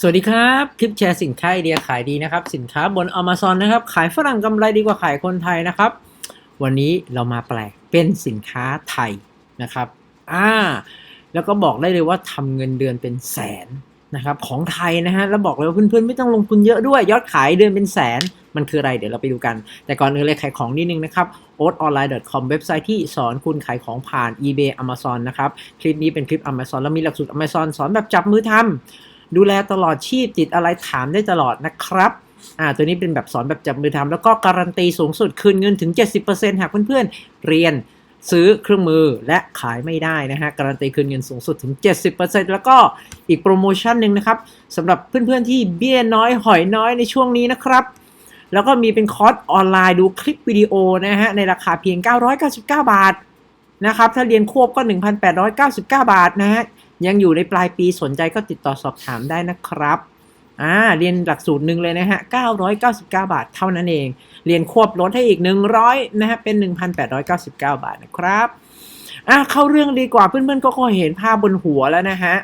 สวัสดีครับ คลิปแชร์สินค้าไอเดียขายดีนะครับ สินค้าบน Amazon นะครับ ขายฝรั่งกำไรดีกว่าขายคนไทยนะครับ วันนี้เรามาแปลกเป็นสินค้าไทยนะครับอ่าแล้วก็บอกได้เลยว่าทำเงินเดือนเป็นแสนนะครับของไทยนะฮะแล้วบอกเลยว่าเพื่อนๆไม่ต้องลงทุนเยอะด้วย ยอดขายเดือนเป็นแสน มันคืออะไรเดี๋ยวเราไปดูกัน แต่ก่อนอื่นเลยขายของนิดนึงนะครับ o t o n l i n e c o m เว็บไซต์ที่สอนคุณขายของผ่าน eBay Amazon นะครับ คลิปนี้เป็นคลิป Amazon แล้วมีหลักสูตร Amazon สอนแบบจับมือทำ ดูแลตลอดชีพติดอะไรถามได้ตลอดนะครับอ่าตัวนี้เป็นแบบสอนแบบจับมือทำแล้วก็การันตีสูงสุดคืนเงินถึง 70%หากเพื่อนๆเรียนซื้อเครื่องมือและขายไม่ได้นะฮะ การันตีคืนเงินสูงสุดถึง 70%แล้วก็อีกโปรโมชั่นหนึ่งนะครับสำหรับเพื่อนๆที่เบี้ยน้อยหอยน้อยในช่วงนี้นะครับ แล้วก็มีเป็นคอร์สออนไลน์ดูคลิปวิดีโอนะฮะ ในราคาเพียง 999 บาทนะครับ ถ้าเรียนควบก็ 1,899 บาทนะฮะ ยังอยู่ในปลายปีสนใจก็ติดต่อสอบถามได้นะครับอ่าเรียนหลักสูตรหนึ่งเลยนะฮะ 999 บาทเท่านั้นเอง เรียนควบลดให้อีก 100 นะฮะ เป็น 1,899 บาทนะครับอะเข้าเรื่องดีกว่าเพื่อนๆก็คงเห็นภาพบนหัวแล้วนะฮะ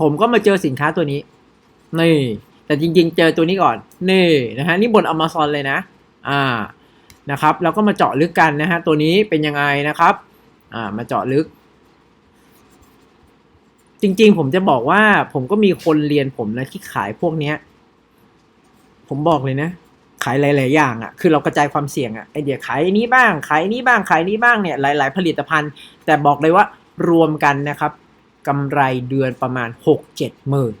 ผมก็มาเจอสินค้าตัวนี้ นี่ แต่จริงๆ เจอตัวนี้ก่อน นี่นะฮะ นี่บน Amazon เลยนะ อ่า นะครับ แล้วก็มาเจาะลึกกันนะฮะ ตัวนี้เป็นยังไงนะครับ อ่า มาเจาะลึก จริง ๆ ผมจะบอกว่า ผมก็มีคนเรียนผมนะที่ขายพวกเนี้ย ผมบอกเลยนะ ขายหลาย ๆ อย่างอะ่ะ คือเรากระจายความเสี่ยงอะ่ะไอเดียขายอันนี้บ้าง ขายอันนี้บ้าง ขายอันนี้บ้างเนี่ย หลาย ๆ ผลิตภัณฑ์ แต่บอกเลยว่ารวมกันนะครับกำไรเดือนประมาณหกเจ็ดหมื่น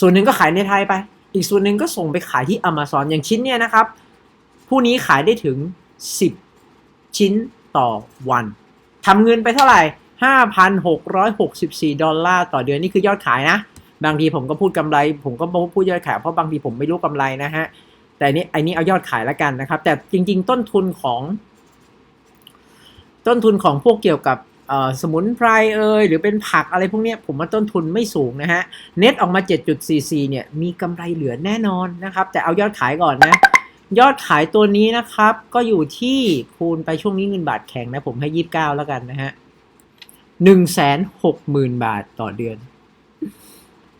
ส่วนหนึ่งก็ขายในไทยไป อีกส่วนหนึ่งก็ส่งไปขายที่ Amazon อย่างชิ้นเนี่ยนะครับ ผู้นี้ขายได้ถึง 10 ชิ้นต่อวันทำเงินไปเท่าไหร่ 5,664 ดอลลาร์ต่อเดือนนี่คือยอดขายนะ บางทีผมก็พูดกำไร ผมก็พูดยอดขายเพราะบางทีผมไม่รู้กำไรนะฮะ แต่อันนี้ไอ้นี้เอายอดขายแล้วกันนะครับ แต่จริง ๆ ต้นทุนของ ต้นทุนของพวกเกี่ยวกับสมุนไพรเอ่ยหรือเป็นผักอะไรพวกนี้ผมว่าต้นทุนไม่สูงนะฮะ เน็ตออกมา 7.44 เนี่ย มีกำไรเหลือแน่นอนนะครับ แต่เอายอดขายก่อนนะ ยอดขายตัวนี้นะครับ ก็อยู่ที่คูณไปช่วงนี้เงินบาทแข็งนะ ผมให้ 29 แล้วกันนะฮะ 160,000บาทต่อเดือน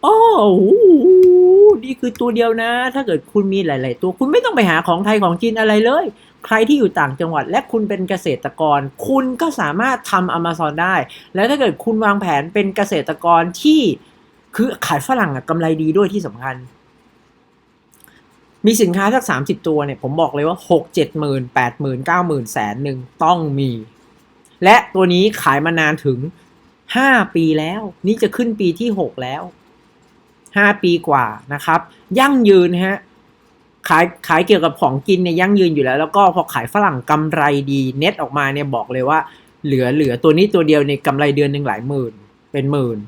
โอ้โหนี่คือตัวเดียวนะ ถ้าเกิดคุณมีหลาย ๆ ตัว คุณไม่ต้องไปหาของไทยของจีนอะไรเลย ใครที่อยู่ต่างจังหวัด และคุณเป็นเกษตรกร คุณก็สามารถทำ Amazon ได้ แล้วถ้าเกิดคุณวางแผนเป็นเกษตรกรที่คือขายฝรั่งอะกำไรดีด้วยที่สำคัญ มีสินค้าสักสามสิบตัวเนี่ย ผมบอกเลยว่าหกเจ็ดหมื่นแปดหมื่นเก้าหมื่นแสนหนึ่งต้องมี และตัวนี้ขายมานานถึงห้าปีแล้ว นี่จะขึ้นปีที่หกแล้วห้าปีกว่านะครับ ยั่งยืนฮะขายขายเกี่ยวกับของกินเนี่ยยั่งยืนอยู่แล้ว แล้วก็พอขายฝรั่งกำไรดีเน็ตออกมาเนี่ยบอกเลยว่า เหลือเหลือตัวนี้ตัวเดียวในยกำไรเดือนหนึ่งหลายหมื่น เป็นหมื่น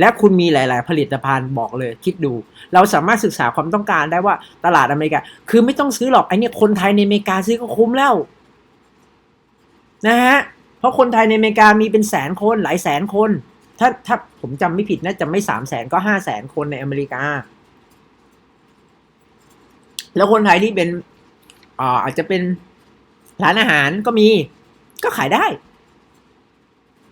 และคุณมีหลาย ๆ ผลิตภัณฑ์บอกเลย คิดดู เราสามารถศึกษาความต้องการได้ว่าตลาดอเมริกา คือไม่ต้องซื้อหรอกไอเนี่ยคนไทยในอเมริกาซื้อก็คุ้มแล้ว นะฮะ ราะคนไทยในอเมริกามีเป็นแสนคนหลายแสนคน ถ้าถ้าผมจำไม่ผิดนะจะไม่สามแสนก็ห้าแสนคนในอเมริกา แล้วคนไทยที่เป็นอ่าอาจจะเป็นร้านอาหารก็มี ก็ขายได้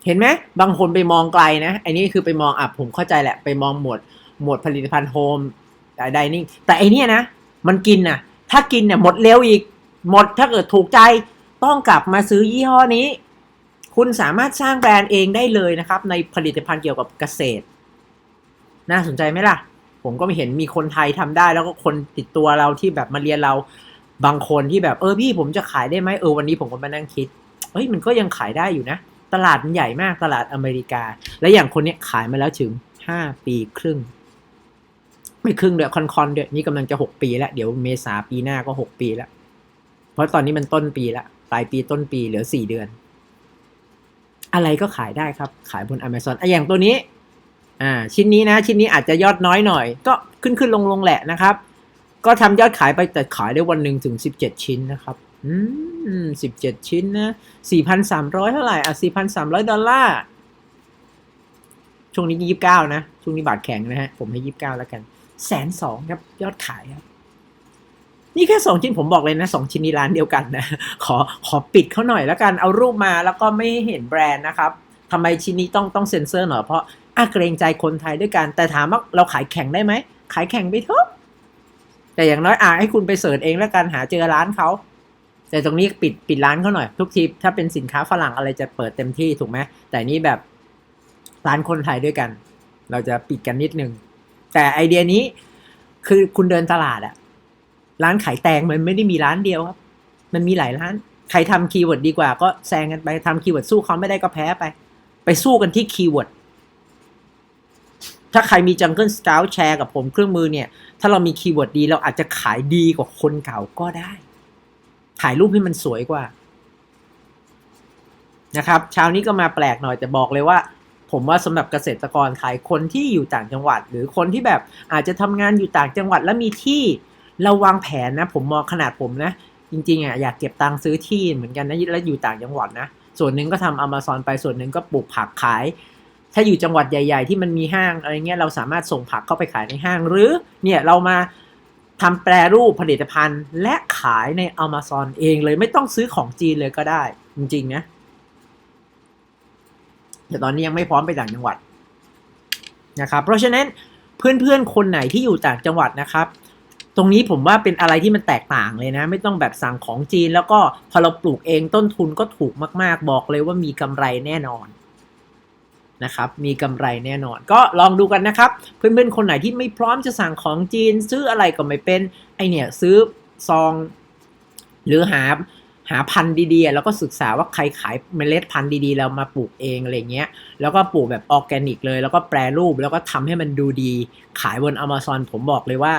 เห็นไหมบางคนไปมองไกลนะไอ้นี่คือไปมองอะผมเข้าใจแหละ ไปมองหมวดหมวดผลิตภัณฑ์โฮมไดนิ่งแต่ไอเนี้ยนะมันกินน่ะถ้ากินเนี่ยหมดเร็วอีก หมดถ้าเกิดถูกใจต้องกลับมาซื้อยี่ห้อนี้ คุณสามารถสร้างแบรนด์เองได้เลยนะครับ ในผลิตภัณฑ์เกี่ยวกับเกษตร น่าสนใจไหมล่ะ ผมก็ไม่เห็นมีคนไทยทำได้ แล้วก็คนติดตัวเราที่แบบมาเรียนเราบางคนที่แบบเออพี่ผมจะขายได้ไหมเออวันนี้ผมก็มานั่งคิดเฮ้ยมันก็ยังขายได้อยู่นะ ตลาดมันใหญ่มากตลาดอเมริกา และอย่างคนเนี้ยขายมาแล้วถึงห้าปีครึ่ง ไม่ครึ่งเดือนคอนคอนเดือนนี่กำลังจะหกปีแล้ว เดี๋ยวเมษาปีหน้าก็หกปีแล้ว เพราะตอนนี้มันต้นปีแล้วปลายปีต้นปีเหลือสี่เดือน อะไรก็ขายได้ครับ ขายบน Amazon อะอย่างตัวนี้อ่าชิ้นนี้นะ ชิ้นนี้อาจจะยอดน้อยหน่อย ก็ขึ้นขึ้นลงลงแหละนะครับ ก็ทำยอดขายไปแต่ขายได้วันหนึ่งถึงสิบเจ็ดชิ้นนะครับอืมสิบเจ็ดชิ้นนะสี่พันสามร้อยเท่าไหร่อะสี่พันสามร้อยดอลลาร์ช่วงนี้ยี่สิบเก้านะ ช่วงนี้บาทแข็งนะฮะ ผมให้ยี่สิบเก้าแล้วกันแสนสองครับ ยอดขายครับ นี่แค่สองชิ้นผมบอกเลยนะสองชิ้นนี้ร้านเดียวกันนะขอขอปิดเขาหน่อยแล้วกันเอารูปมาแล้วก็ไม่เห็นแบรนด์นะครับทำไมชิ้นนี้ต้องต้องเซ็นเซอร์หน่อยเพราะอะเกรงใจคนไทยด้วยกัน แต่ถามว่าเราขายแข่งได้ไหม ขายแข่งไปเถอะแต่อย่างน้อยอะให้คุณไปเสิร์ชเองแล้วกันหาเจอร้านเขาแต่ตรงนี้ปิดปิดร้านเขาหน่อย ทุกทีถ้าเป็นสินค้าฝรั่งอะไรจะเปิดเต็มที่ถูกไหมแต่นี่แบบร้านคนไทยด้วยกัน เราจะปิดกันนิดนึงแต่ไอเดียนี้คือคุณเดินตลาดอะ ร้านขายแตงมันไม่ได้มีร้านเดียวครับ มันมีหลายร้าน ใครทำคีย์เวิร์ดดีกว่าก็แซงกันไปทำคีย์เวิร์ดสู้เขาไม่ได้ก็แพ้ไป ไปสู้กันที่คีย์เวิร์ดถ้าใครมี Jungle Scout แชร์กับผมเครื่องมือเนี่ย ถ้าเรามีคีย์เวิร์ดดี เราอาจจะขายดีกว่าคนเก่าก็ได้ ถ่ายรูปให้มันสวยกว่า นะครับเช้านี้ก็มาแปลกหน่อยแต่บอกเลยว่า ผมว่าสำหรับเกษตรกรไทยคนที่อยู่ต่างจังหวัด หรือคนที่แบบอาจจะทำงานอยู่ต่างจังหวัด แล้วมีที่ เราวางแผนนะ ผมมองขนาดผมนะ จริงๆอะอยากเก็บตังค์ซื้อที่เหมือนกันนะแล้วอยู่ต่างจังหวัดนะ ส่วนหนึ่งก็ทำอ m a ซอนไปส่วนหนึ่งก็ปลูกผักขาย ถ้าอยู่จังหวัดใหญ่ ๆ ที่มันมีห้างอะไรเงี้ยเราสามารถส่งผักเข้าไปขายในห้าง หรือเนี่ยเรามาทำแปรรูปผลิตภัณฑ์ และขายใน Amazon เองเลยไม่ต้องซื้อของจีนเลยก็ได้ จริงๆนะแต่ตอนนี้ยังไม่พร้อมไปต่างจังหวัดนะครับ เพราะฉะนั้นเพื่อนๆคนไหนที่อยู่ต่างจังหวัดนะครับ ตรงนี้ผมว่าเป็นอะไรที่มันแตกต่างเลยนะ ไม่ต้องแบบสั่งของจีน แล้วก็พอเราปลูกเองต้นทุนก็ถูกมาก ๆ บอกเลยว่ามีกำไรแน่นอนนะครับมีกำไรแน่นอน ก็ลองดูกันนะครับ เพื่อนๆ คนไหนที่ไม่พร้อมจะสั่งของจีน ซื้ออะไรก็ไม่เป็นไอเนี่ยซื้อซอง หรือหาหาพันธุ์ดีๆ แล้วก็ศึกษาว่าใครขายเมล็ดพันธุ์ดีๆ เรามาปลูกเองอะไรเงี้ย แล้วก็ปลูกแบบออร์แกนิกเลย แล้วก็แปรรูปแล้วก็ทำให้มันดูดีขายบน Amazon ผมบอกเลยว่า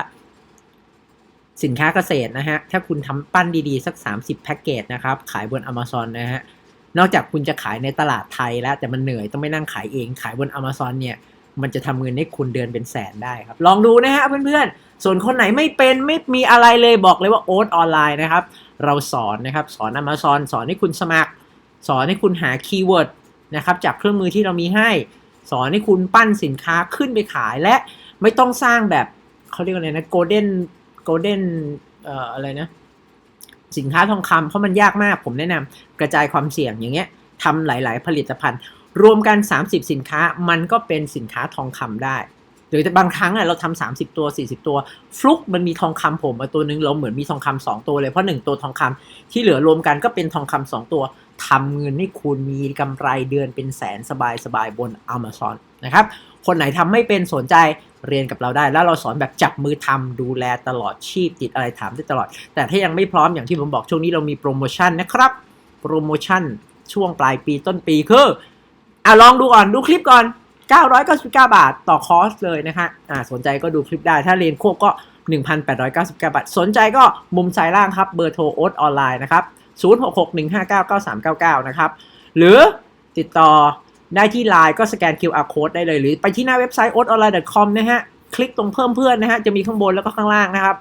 สินค้าเกษตรนะฮะ ถ้าคุณทำปั้นดีๆ สัก 30 แพ็กเกจนะครับ ขายบน Amazon นะฮะ นอกจากคุณจะขายในตลาดไทยแล้ว แต่มันเหนื่อยต้องไม่นั่งขายเอง ขายบน Amazon เนี่ย มันจะทำเงินให้คุณเดือนเป็นแสนได้ครับ ลองดูนะฮะเพื่อนๆ ส่วนคนไหนไม่เป็นไม่มีอะไรเลยบอกเลยว่าโอ๊ตออนไลน์นะครับ เราสอนนะครับสอน Amazon สอนให้คุณสมัคร สอนให้คุณหาคีย์เวิร์ดนะครับจากเครื่องมือที่เรามีให้ สอนให้คุณปั้นสินค้าขึ้นไปขายและไม่ต้องสร้างแบบเขาเรียกว่าอะไรนะโกลเด้น โกลเด้นเอ่ออะไรนะ สินค้าทองคำเพราะมันยากมากผมแนะนำกระจายความเสี่ยงอย่างเงี้ยทำหลาย ๆ ผลิตภัณฑ์ รวมกัน 30 สินค้ามันก็เป็นสินค้าทองคำได้ หรือบางครั้งอะเราทำ30ตัว40ตัว ฟลุกมันมีทองคำผมมาตัวนึงเราเหมือนมีทองคำสองตัวเลยเพราะหนึ่งตัวทองคำที่เหลือรวมกันก็เป็นทองคำสองตัวทำเงินให้คุณมีกำไรเดือนเป็นแสนสบายๆบน Amazon นะครับคนไหนทำไม่เป็นสนใจ เรียนกับเราได้ แล้วเราสอนแบบจับมือทำดูแลตลอดชีพติดอะไรถามได้ตลอด แต่ถ้ายังไม่พร้อมอย่างที่ผมบอกช่วงนี้เรามีโปรโมชั่นนะครับ โปรโมชั่นช่วงปลายปีต้นปีคืออะลองดูก่อนดูคลิปก่อน 999 บาทต่อคอร์สเลยนะคะอ่าสนใจก็ดูคลิปได้ ถ้าเรียนควบก็ 1,899 บาท สนใจก็มุมซ้ายล่างครับ เบอร์โทรโอ๊ตออนไลน์นะครับ 0661599399 นะครับ หรือติดต่อ ได้ที่ Line ก็สแกน QR code ได้เลย หรือไปที่หน้าเว็บไซต์ o t o n l i n e c o m นะฮะ คลิกตรงเพิ่มเพื่อนนะฮะ จะมีข้างบนแล้วก็ข้างล่างนะครับ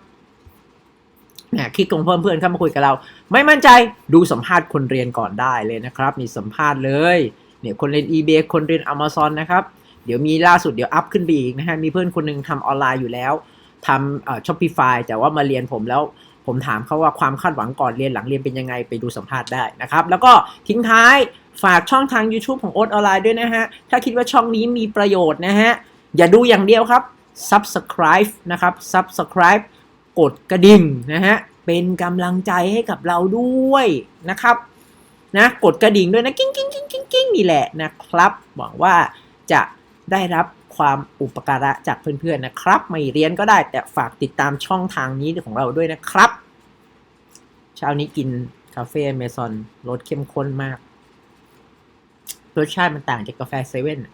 เนี่ยคลิกตรงเพิ่มเพื่อนเข้ามาคุยกับเรา ไม่มั่นใจดูสัมภาษณ์คนเรียนก่อนได้เลยนะครับ มีสัมภาษณ์เลยเนี่ยคนเรียน eBay คนเรียน Amazon นะครับเดี๋ยวมีล่าสุดเดี๋ยวอัพขึ้นไปอีกนะฮะมีเพื่อนคนหนึงทำออนไลน์อยู่แล้วทำเอ่อ Shopify แต่ว่ามาเรียนผมแล้วผมถามเขาว่าความคาดหวังก่อนเรียนหลังเรียนเป็นยังไงไปดูสัมภาษณ์ได้นะครับ แล้วก็ทิ้งท้าย ฝากช่องทาง YouTube ของโอ๊ตออนไลน์ด้วยนะฮะ ถ้าคิดว่าช่องนี้มีประโยชน์นะฮะ อย่าดูอย่างเดียวครับ Subscribe นะครับ Subscribe กดกระดิ่งนะฮะ เป็นกำลังใจให้กับเราด้วยนะครับนะกดกระดิ่งด้วยนะกิ้งกิ้งกิ้งกิ้งกิ้งนี่แหละนะครับ หวังว่าจะได้รับความอุปการะจากเพื่อนๆนะครับ ไม่เรียนก็ได้แต่ฝากติดตามช่องทางนี้ของเราด้วยนะครับ เช้านี้กินคาเฟ่เมซอนรสเข้มข้นมาก รสชาติมันต่างจากกาแฟเซเว่นอะ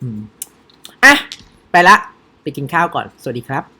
อืมอะไปละ ไปกินข้าวก่อน สวัสดีครับ